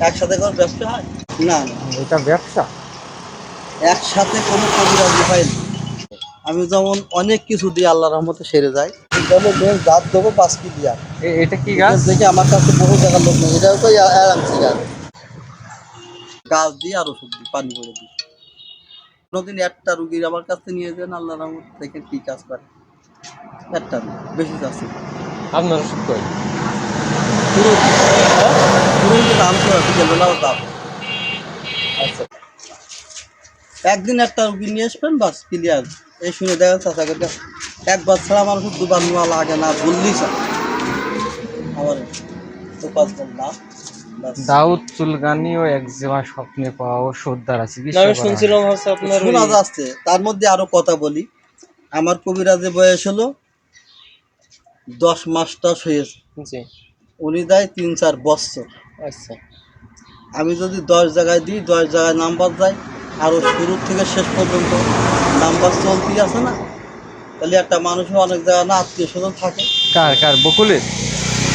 একসাথে কোনো ব্যবসা হয়? না না। এটা ব্যবসা? একসাথে কোনো কবিরাজি হয় না আমি যেমন অনেক কিছু দিয়ে আল্লাহ রহমতে সেরে যাই। যেমন বেশ দাঁত দেবো পাঁচ কি দিয়া। এ- এটা কি গাছ? দেখে আমার কাছে বহু জায়গার লোক নেই। এটা তো আরামসি গাছ। গাছ দিয়ে আর ওষুধ দিই পানি করে দিই। কোনোদিন একটা রুগীর আমার কাছে নিয়ে যান আল্লাহ রহমত দেখেন কি কাজ করে। একটা বেশি যাচ্ছে আপনার ওষুধ দাম তো দাম আচ্ছা। একদিন একটা রুগী নিয়ে আসবেন বাস ক্লিয়ার এই শুনে দেখেন চাষা করে একবার ছাড়া আমার খুব দুবার নেওয়া লাগে না স্যার আমার তো পাঁচ না। দাউদ চুলগানি ও একজিমা স্বপ্নে পাওয়া ওষুধ দ্বারা চিকিৎসা আমি শুনছিলাম হচ্ছে আপনার শোনা যাচ্ছে তার মধ্যে আরও কথা বলি। আমার কবিরাজের বয়স হলো দশ মাসটাস হয়েছে। উনি দেয় তিন চার বছর। আচ্ছা। আমি যদি দশ জায়গায় দিই দশ জায়গায় নাম্বার যায় আরও শুরু থেকে শেষ পর্যন্ত নাম্বার চলতেই আছে না? তাহলে একটা মানুষও অনেক জায়গায় না আত্মীয় স্বজন থাকে। কার কার? বকুলের?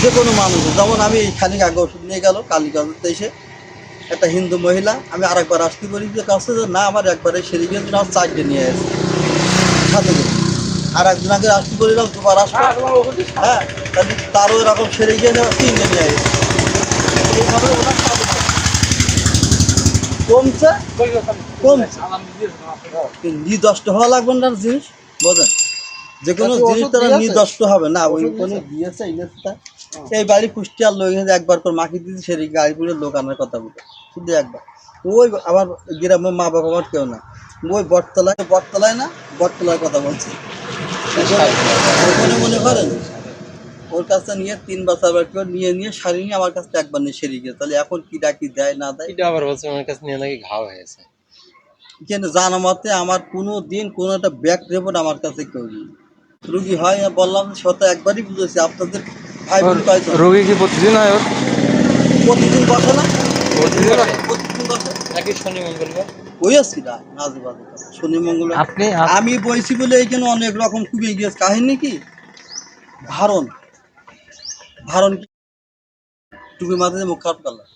যে কোনো মানুষ যেমন আমি এই খানিক আগে ওষুধ নিয়ে গেল কালীগঞ্জতে দেশে একটা হিন্দু মহিলা আমি আরেকবার আসতে বলি যে কাছে যে না আমার একবারে সেরে গিয়ে আমার চারটে নিয়ে এসে সাথে করে। আর একদিন আগে আসতে বলিলাম দুবার আসব। হ্যাঁ তাহলে তারও এরকম সেরে গিয়ে তিনটে নিয়ে এসে এইভাবে ওনার সাথে কমছে। কমছে নিদষ্ট হওয়া লাগবে না জিনিস বোঝেন? যে কোনো জিনিস তারা নিদষ্ট হবে না ওই কোনো দিয়েছে? দিয়েছে এই বাড়ি কুষ্টিয়ার লোক একবার করে মাখি দিয়েছে সেই গাড়ি পুরো লোক আনার কথা বলে। শুধু একবার। ওই আমার গ্রামের মা বাবা আমার কেউ না। ওই বটতলায় বটতলায় না বটতলার কথা বলছি। ওখানে মনে করেন? ওর কাছে নিয়ে তিন বছর বার করে নিয়ে নিয়ে শাড়ি নিয়ে আমার কাছে একবার নিয়ে সেরে গিয়ে তাহলে এখন কি ডাকি দেয় না দেয়? এটা আবার বলছে আমার কাছে নিয়ে নাকি ঘাও হয়েছে। কিন্তু জানা মতে আমার কোনো দিন কোনো একটা ব্যাক রিপোর্ট আমার কাছে কেউ নেই। রুগী হয় বললাম যে সত একবারই বুঝেছি আপনাদের? রোগী কি প্রতিদিন হয় ওর? প্রতিদিন বসে না? প্রতিদিন প্রতিদিন বসে? নাকি শনি মঙ্গলবার ওই আসছি না নাজে শনি আপনি আমি বলছি বলে এইখানে অনেক রকম খুবই গিয়েছে। কাহিনী কি? ভারণ ভারণ টুপি মাথাতে মুখ খারাপ করলাম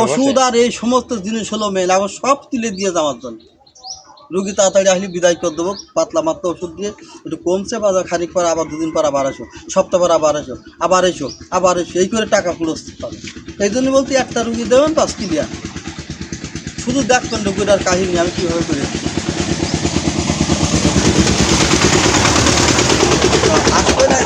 ওষুধ আর এই সমস্ত জিনিস হলো মেল আবার সব তুলে দিয়ে যাওয়ার জন্য। রুগী তাড়াতাড়ি আসলে বিদায় করে দেবো পাতলা মাত্রা ওষুধ দিয়ে। একটু কমছে বা খানিক পর আবার দুদিন পর আবার আসো সপ্তাহ পর আবার আসো আবার এসো আবার এসো এই করে টাকা খরচ পাবে এই জন্য বলতে একটা রুগী দেবেন পাঁচ ক্লিয়ার শুধু দেখবেন রুগীটার কাহিনী আমি কীভাবে করে আসবে না